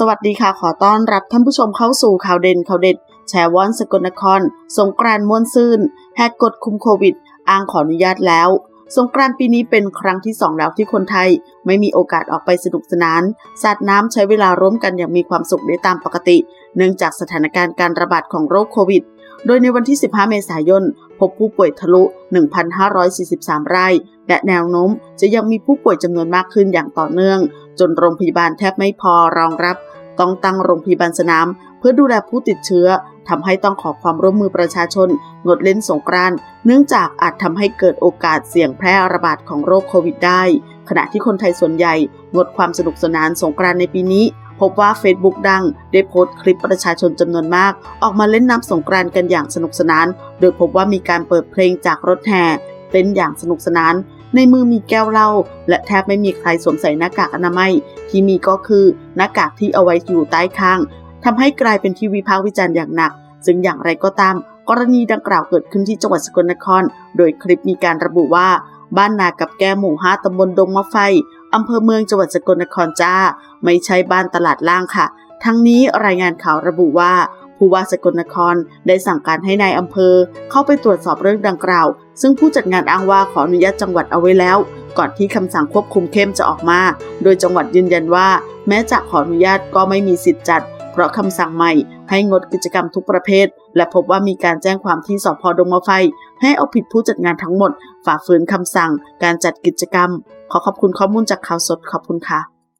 สวัสดีค่ะ ขอต้อนรับท่านผู้ชมเข้าสู่ข่าวเด่นข่าวเด็ด แชร์วอนสกลนคร สงกรานต์ม่วนซื่นแหกกฎคุมโควิด อ้างขออนุญาตแล้ว สงกรานต์ปีนี้เป็นครั้งที่2แล้วที่คนไทย ไม่มีโอกาสออกไปสนุกสนาน สาดน้ำใช้เวลาร่วมกันอย่างมีความสุขได้ตามปกติ เนื่องจากสถานการณ์การระบาดของโรคโควิด โดยในวันที่ 15 เมษายน พบผู้ป่วยทะลุ 1,543 ราย และแนวโน้มจะยังมีผู้ป่วยจำนวนมากขึ้นอย่างต่อเนื่องจนโรงพยาบาลแทบไม่พอรองรับ ต้องตั้งโรงพยาบาลสนาม เพื่อดูแลผู้ติดเชื้อทำให้ต้องขอความร่วมมือประชาชน งดเล่นสงกรานต์เนื่องจากอาจทำให้เกิดโอกาสเสี่ยงแพร่ระบาดของโรคโควิดได้ ขณะที่คนไทยส่วนใหญ่ งดความสนุกสนานสงกรานต์ในปีนี้ พบว่า Facebook ดัง ได้โพสต์คลิปประชาชนจำนวนมาก ออกมาเล่นน้ำสงกรานต์กันอย่างสนุกสนาน โดยพบว่ามีการเปิดเพลงจากรถแห่เต้นอย่างสนุกสนาน ในมือมีแก้วเหล้าและแทบไม่มีใครสวมใส่หน้ากากอนามัย ที่มีก็คือหน้ากากที่เอาไว้อยู่ใต้คางทำให้กลายเป็นที่วิพากษ์วิจารณ์อย่างหนัก ซึ่งอย่างไรก็ตาม กรณีดังกล่าวเกิดขึ้นที่จังหวัดสกลนคร โดยคลิปมีการระบุว่า บ้านนากับแก้หมู่ห้าตำบลดงมะไฟอำเภอเมืองจังหวัดสกลนครจ้า ไม่ใช่บ้านตลาดล่างค่ะ ทั้งนี้รายงานข่าวระบุว่า ผู้ว่าสกลนครได้สั่งการให้ในายอำเภอ เข้าไปตรวจสอบเรื่องดังกล่าว ซึ่งผู้จัดงานอ้างว่าขออนุญาตจังหวัดเอาไว้แล้ว ก่อนที่คำสั่งควบคุมเข้มจะออกมา โดยจังหวัดยืนยันว่า แม้จะขออนุญาตก็ไม่มีสิทธิ์จัด เพราะคำสั่งใหม่ให้งดกิจกรรมทุกประเภท และพบว่ามีการแจ้งความที่สพดงมะไฟ ให้เอาผิดผู้จัดงานทั้งหมด ฝ่าฝืนคำสั่ง การจัดกิจกรรม ขอขอบคุณข้อมูลจากข่าวสดขอบคุณค่ะ